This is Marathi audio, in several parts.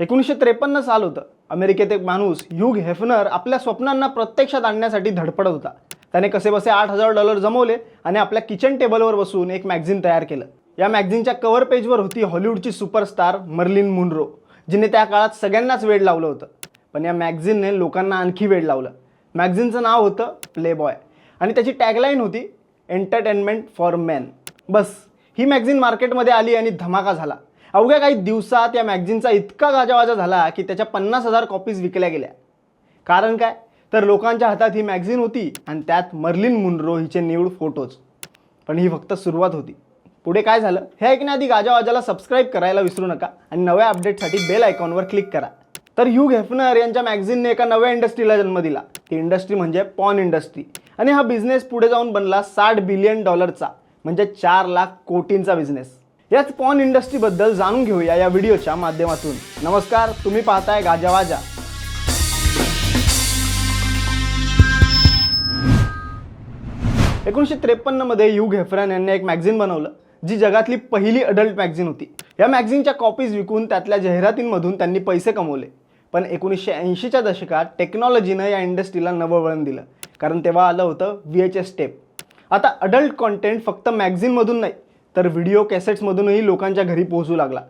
एकोणीसशे त्रेपन्न साल होतं. अमेरिकेत एक माणूस युग हेफनर आपल्या स्वप्नांना प्रत्यक्षात आणण्यासाठी धडपडत होता. त्याने कसेबसे आठ हजार डॉलर जमवले आणि आपल्या किचन टेबलवर बसून एक मॅगझिन तयार केलं. या मॅगझिनच्या कव्हर पेजवर होती हॉलिवूडची सुपरस्टार मर्लिन मुनरो जिने त्या काळात सगळ्यांनाच वेळ लावलं होतं. पण या मॅगझिनने लोकांना आणखी वेळ लावलं. मॅगझिनचं नाव होतं प्लेबॉय आणि त्याची टॅगलाईन होती एंटरटेनमेंट फॉर मेन. बस ही मॅगझिन मार्केटमध्ये आली आणि धमाका झाला. अवघ्या काही दिवसात या मॅगझिनचा इतका गाजावाजा झाला की त्याच्या पन्नास हजार कॉपीज विकल्या गेल्या. कारण काय? तर लोकांच्या हातात ही मॅगझिन होती आणि त्यात मर्लिन मुनरो हिचे निवड फोटोज पण ही फक्त सुरुवात होती. पुढे काय झालं? हे ऐकण्याआधी गाजावाजाला सबस्क्राईब करायला विसरू नका आणि नव्या अपडेटसाठी बेल आयकॉनवर क्लिक करा. तर ह्यू हेफनर यांच्या मॅगझिनने एका नव्या इंडस्ट्रीला जन्म दिला. ती इंडस्ट्री म्हणजे पॉन इंडस्ट्री आणि हा बिझनेस पुढे जाऊन बनला साठ बिलियन डॉलरचा म्हणजे चार लाख कोटींचा बिझनेस याच पॉन इंडस्ट्रीबद्दल जाणून घेऊया या व्हिडिओच्या माध्यमातून. नमस्कार तुम्ही पाहताय गाजावाजा एकोणीसशे त्रेपन्नमध्ये यू घेफरन यांनी एक मॅगझिन बनवलं जी जगातली पहिली अडल्ट मॅगझिन होती. या मॅगझिनच्या कॉपीज विकून त्यातल्या जाहिरातींमधून त्यांनी पैसे कमवले. पण एकोणीसशे ऐंशीच्या दशकात टेक्नॉलॉजीनं या इंडस्ट्रीला नवं वळण दिलं कारण तेव्हा आलं होतं व्ही एच एस टेप आता अडल्ट कॉन्टेंट फक्त मॅगझिनमधून नाही तर व्हिडिओ कॅसेट्समधूनही लोकांच्या घरी पोहोचू लागला.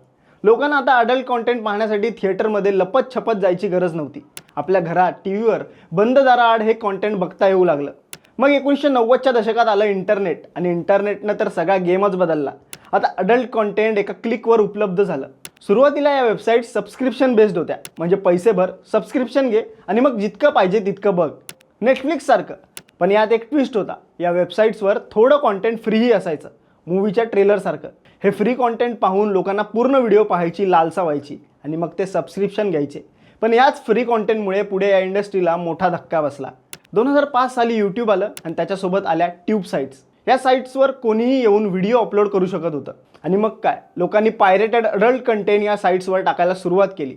लोकांना आता अडल्ट कॉन्टेंट पाहण्यासाठी थिएटरमध्ये लपत छपत जायची गरज नव्हती. आपल्या घरात टी व्हीवर बंद दाराआड हे कॉन्टेंट बघता येऊ लागलं. मग एकोणीसशे नव्वदच्या दशकात आलं इंटरनेट आणि इंटरनेटनं तर सगळा गेमच बदलला. आता अडल्ट कॉन्टेंट एका क्लिकवर उपलब्ध झालं. सुरुवातीला या वेबसाईट सबस्क्रिप्शन बेस्ड होत्या. म्हणजे पैसे भर सबस्क्रिप्शन घे आणि मग जितकं पाहिजे तितकं बघ. नेटफ्लिक्ससारखं पण यात एक ट्विस्ट होता. या वेबसाईट्सवर थोडं कॉन्टेंट फ्रीही असायचं. मूवीच्या ट्रेलरसारखं हे फ्री कॉन्टेंट पाहून लोकांना पूर्ण व्हिडिओ पाहायची लालसा व्हायची आणि मग ते सबस्क्रिप्शन घ्यायचे. पण याच फ्री कॉन्टेंटमुळे पुढे या इंडस्ट्रीला मोठा धक्का बसला. दोन हजार पाच साली यूट्यूब आलं आणि त्याच्यासोबत आल्या ट्यूब साईट्स या साईट्सवर कोणीही येऊन व्हिडिओ अपलोड करू शकत होतं. आणि मग काय? लोकांनी पायरेटेड अडल्ट कंटेंट या साईट्सवर टाकायला सुरुवात केली.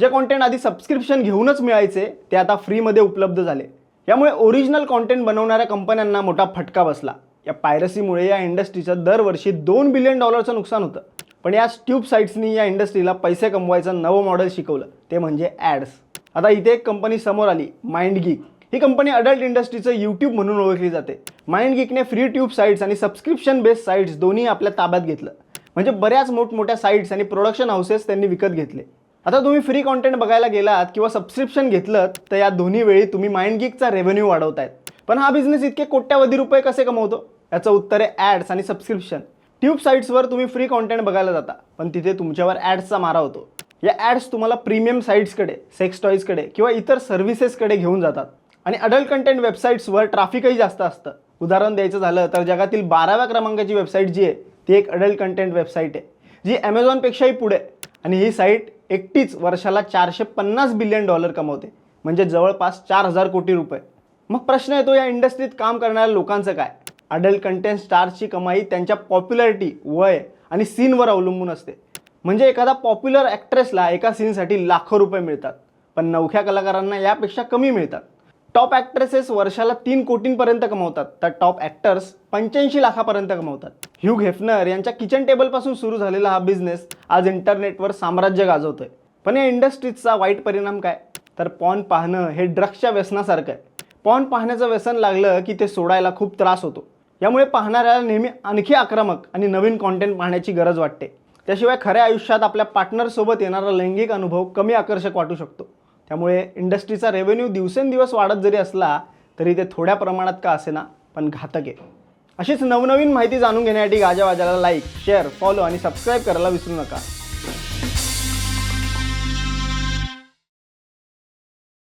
जे कॉन्टेंट आधी सबस्क्रिप्शन घेऊनच मिळायचे ते आता फ्रीमध्ये उपलब्ध झाले. यामुळे ओरिजिनल कॉन्टेंट बनवणाऱ्या कंपन्यांना मोठा फटका बसला. या पायरसीमुळे या इंडस्ट्रीचं दरवर्षी दोन बिलियन डॉलरचं नुकसान होतं. पण या ट्यूब साईट्सनी या इंडस्ट्रीला पैसे कमवायचं नवं मॉडेल शिकवलं. ते म्हणजे ॲड्स आता इथे एक कंपनी समोर आली माइंड गीक ही कंपनी अडल्ट इंडस्ट्रीचं यूट्यूब म्हणून ओळखली जाते. माइंड गीकने फ्री ट्यूब साईट्स आणि सबस्क्रिप्शन बेस्ड साईट्स दोन्ही आपल्या ताब्यात घेतलं. म्हणजे बऱ्याच मोठमोठ्या साईट्स आणि प्रोडक्शन हाऊसेस त्यांनी विकत घेतले. आता तुम्ही फ्री कॉन्टेंट बघायला गेलात किंवा सबस्क्रिप्शन घेतलं तर या दोन्ही वेळी तुम्ही माइंड गीकचा रेव्हेन्यू वाढवतायत. पण हा बिझनेस इतके कोट्यावधी रुपये कसे कमवतो? याचं उत्तर आहे ॲड्स आणि सबस्क्रिप्शन ट्यूब साईट्सवर तुम्ही फ्री कॉन्टेंट बघायला जाता पण तिथे तुमच्यावर ॲड्सचा मारा होतो. या ॲड्स तुम्हाला प्रीमियम साईट्सकडे सेक्स टॉईजकडे किंवा इतर सर्व्हिसेसकडे घेऊन जातात. आणि अडल्ट कंटेंट वेबसाईट्सवर ट्रॅफिकही जास्त असतं. उदाहरण द्यायचं झालं तर जगातील बाराव्या क्रमांकाची वेबसाईट जी आहे ती एक अडल्ट कंटेंट वेबसाईट आहे जी ॲमेझॉनपेक्षाही पुढे आणि ही साईट एकटीच वर्षाला चारशे पन्नास बिलियन डॉलर कमवते. म्हणजे जवळपास चार हजार कोटी रुपये. मग प्रश्न येतो या इंडस्ट्रीत काम करणाऱ्या लोकांचं काय? अडल्ट कंटेंट स्टार्सची कमाई त्यांच्या पॉप्युलॅरिटी वय आणि सीनवर अवलंबून असते. म्हणजे एखादा पॉप्युलर ॲक्ट्रेसला एका सीनसाठी लाखो रुपये मिळतात पण नवख्या कलाकारांना यापेक्षा कमी मिळतात. टॉप ॲक्ट्रेसेस वर्षाला तीन कोटींपर्यंत कमवतात तर टॉप ॲक्टर्स पंच्याऐंशी लाखापर्यंत कमवतात. ह्यूग हेफनर यांच्या किचन टेबलपासून सुरू झालेला हा बिझनेस आज इंटरनेटवर साम्राज्य गाजवतोय. पण या इंडस्ट्रीजचा वाईट परिणाम काय? तर पॉन पाहणं हे ड्रग्सच्या व्यसनासारखं आहे. पॉन पाहण्याचं व्यसन लागलं की ते सोडायला खूप त्रास होतो. यामुळे पाहणाऱ्याला नेहमी आणखी आक्रमक आणि नवीन कॉन्टेंट पाहण्याची गरज वाटते. त्याशिवाय खऱ्या आयुष्यात आपल्या पार्टनरसोबत येणारा लैंगिक अनुभव कमी आकर्षक वाटू शकतो. त्यामुळे इंडस्ट्रीचा रेव्हेन्यू दिवसेंदिवस वाढत जरी असला तरी ते थोड्या प्रमाणात का असेना पण घातक आहे. अशीच नवनवीन माहिती जाणून घेण्यासाठी गाजावाजाला लाईक शेअर फॉलो आणि सबस्क्राईब करायला विसरू नका.